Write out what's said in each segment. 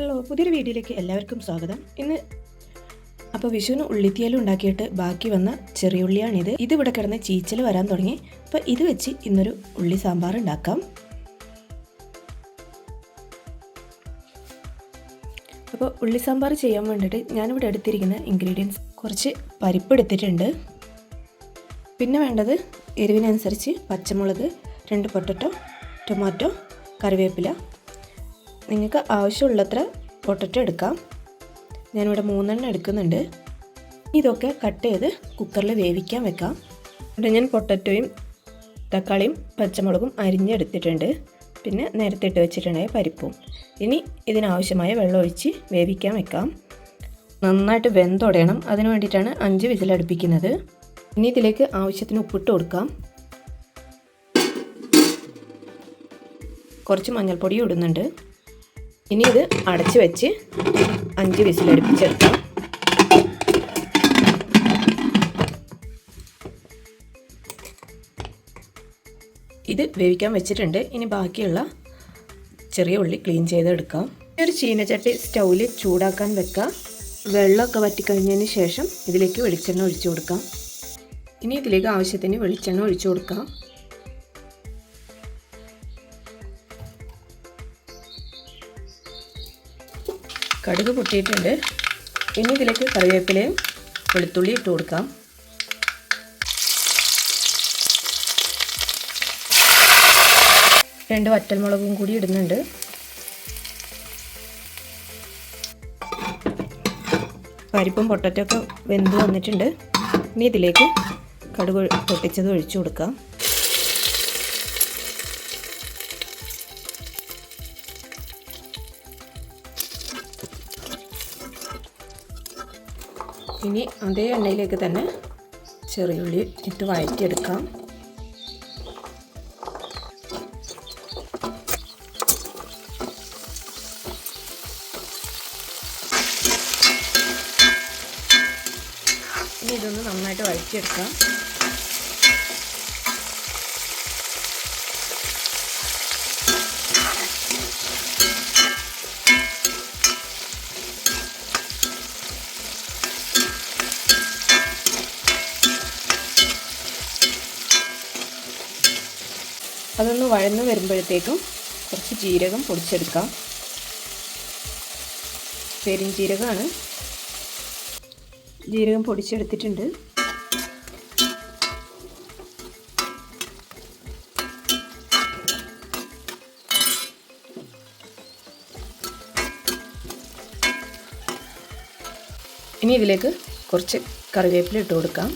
Hello പുതിയൊരു വീഡിയോയിലേക്ക് എല്ലാവർക്കും സ്വാഗതം. ഇന്ന് അപ്പോൾ വിഷുവിന് ഉള്ളിത്തിയാലും ഉണ്ടാക്കിയിട്ട് ബാക്കി വന്ന ചെറിയ ഉള്ളിയാണിത്. ഇത് ഇവിടെ കിടന്ന് ചീച്ചൽ വരാൻ തുടങ്ങി. അപ്പോൾ ഇത് വെച്ച് ഇന്നൊരു ഉള്ളി സാമ്പാർ ഉണ്ടാക്കാം. അപ്പോൾ ഉള്ളി സാമ്പാർ ചെയ്യാൻ വേണ്ടിയിട്ട് ഞാനിവിടെ എടുത്തിരിക്കുന്ന ഇൻഗ്രീഡിയൻസ് കുറച്ച് പരിപ്പ് എടുത്തിട്ടുണ്ട്. പിന്നെ വേണ്ടത് എരിവിനനുസരിച്ച് പച്ചമുളക് രണ്ട് പൊട്ടറ്റോ ടൊമാറ്റോ കറിവേപ്പില നിങ്ങൾക്ക് ആവശ്യമുള്ളത്ര പൊട്ടറ്റോ എടുക്കാം. ഞാനിവിടെ മൂന്നെണ്ണം എടുക്കുന്നുണ്ട്. ഇതൊക്കെ കട്ട് ചെയ്ത് കുക്കറിൽ വേവിക്കാൻ വെക്കാം. ഇവിടെ ഞാൻ പൊട്ടറ്റോയും തക്കാളിയും പച്ചമുളകും അരിഞ്ഞെടുത്തിട്ടുണ്ട്. പിന്നെ നേരത്തെ ഇട്ട് വെച്ചിട്ടുണ്ടായ പരിപ്പും. ഇനി ഇതിനാവശ്യമായ വെള്ളം ഒഴിച്ച് വേവിക്കാൻ വെക്കാം. നന്നായിട്ട് വെന്തുടയണം അതിന് വേണ്ടിയിട്ടാണ് അഞ്ച് വിസിലടുപ്പിക്കുന്നത് ഇനി ഇതിലേക്ക് ആവശ്യത്തിന് ഉപ്പിട്ട് കൊടുക്കാം. കുറച്ച് മഞ്ഞൾപ്പൊടി ഇടുന്നുണ്ട്. ഇനി ഇത് അടച്ചു വെച്ച് അഞ്ച് വിസിലടുപ്പിച്ചെടുക്കാം. ഇത് വേവിക്കാൻ വെച്ചിട്ടുണ്ട്. ഇനി ബാക്കിയുള്ള ചെറിയ ഉള്ളി ക്ലീൻ ചെയ്തെടുക്കാം. ഒരു ചീനച്ചട്ടി സ്റ്റൗവിൽ ചൂടാക്കാൻ വെക്കാം. വെള്ളമൊക്കെ വറ്റിക്കഴിഞ്ഞതിന് ശേഷം ഇതിലേക്ക് വെളിച്ചെണ്ണ ഒഴിച്ചു കൊടുക്കാം. ഇനി ഇതിലേക്ക് ആവശ്യത്തിന് വെളിച്ചെണ്ണ ഒഴിച്ചു കൊടുക്കാം. കടുക് പൊട്ടിയിട്ടുണ്ട്. ഇനി ഇതിലേക്ക് കറിവേപ്പിലയും വെളുത്തുള്ളി ഇട്ട് കൊടുക്കാം. രണ്ട് വറ്റൽമുളകും കൂടി ഇടുന്നുണ്ട്. പരിപ്പും പൊട്ടറ്റൊക്കെ വെന്ത് വന്നിട്ടുണ്ട്. ഇനി ഇതിലേക്ക് കടുക് പൊട്ടിച്ചത് ഒഴിച്ചു കൊടുക്കാം. ഇനി അതേ എണ്ണയിലേക്ക് തന്നെ ചെറിയുള്ളി ഇട്ട് വഴറ്റിയെടുക്കാം. ഇനി ഇതൊന്ന് നന്നായിട്ട് വഴറ്റിയെടുക്കാം. അതൊന്ന് വഴന്ന് വരുമ്പോഴത്തേക്കും കുറച്ച് ജീരകം പൊടിച്ചെടുക്കാം. പെരിഞ്ജീരകമാണ് ജീരകം പൊടിച്ചെടുത്തിട്ടുണ്ട്. ഇനി ഇതിലേക്ക് കുറച്ച് കറിവേപ്പില ഇട്ട് കൊടുക്കാം.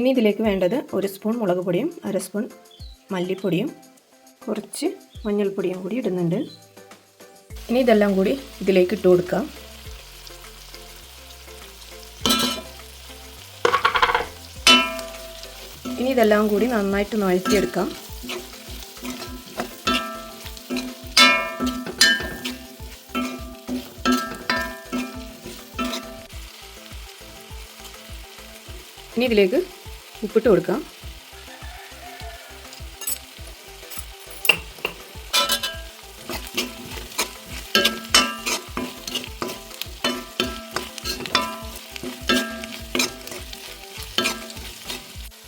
ഇനി ഇതിലേക്ക് വേണ്ടത് ഒരു സ്പൂൺ മുളക് പൊടിയും അര സ്പൂൺ മല്ലിപ്പൊടിയും കുറച്ച് മഞ്ഞൾപ്പൊടിയും കൂടി ഇടുന്നുണ്ട്. ഇനി ഇതെല്ലാം കൂടി ഇതിലേക്ക് ഇട്ട് കൊടുക്കാം. ഇനി ഇതെല്ലാം കൂടി നന്നായിട്ട് വഴറ്റിയെടുക്കാം. ഇനി ഇതിലേക്ക് ഉപ്പിട്ട് കൊടുക്കാം.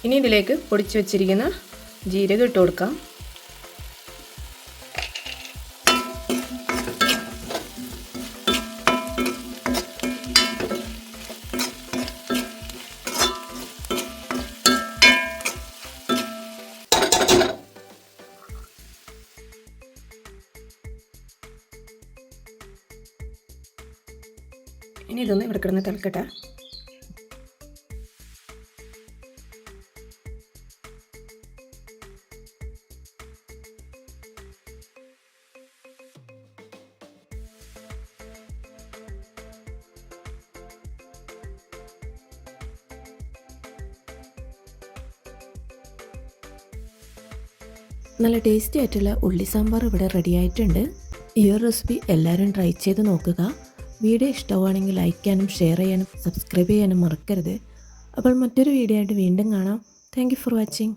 ഇനി ഇതിലേക്ക് പൊടിച്ചു വച്ചിരിക്കുന്ന ജീരകം ഇട്ട് കൊടുക്കാം. ഇനി ഇതൊന്ന് ഇവിടെ കിടന്ന് തിളക്കട്ടെ. നല്ല ടേസ്റ്റി ആയിട്ടുള്ള ഉള്ളി സാമ്പാർ ഇവിടെ റെഡി ആയിട്ടുണ്ട്. ഈ ഒരു റെസിപ്പി എല്ലാവരും ട്രൈ ചെയ്ത് നോക്കുക. വീഡിയോ ഇഷ്ടമാണെങ്കിൽ ലൈക്ക് ചെയ്യാനും ഷെയർ ചെയ്യാനും സബ്സ്ക്രൈബ് ചെയ്യാനും മറക്കരുത്. അപ്പോൾ മറ്റൊരു വീഡിയോ ആയിട്ട് വീണ്ടും കാണാം. Thank for watching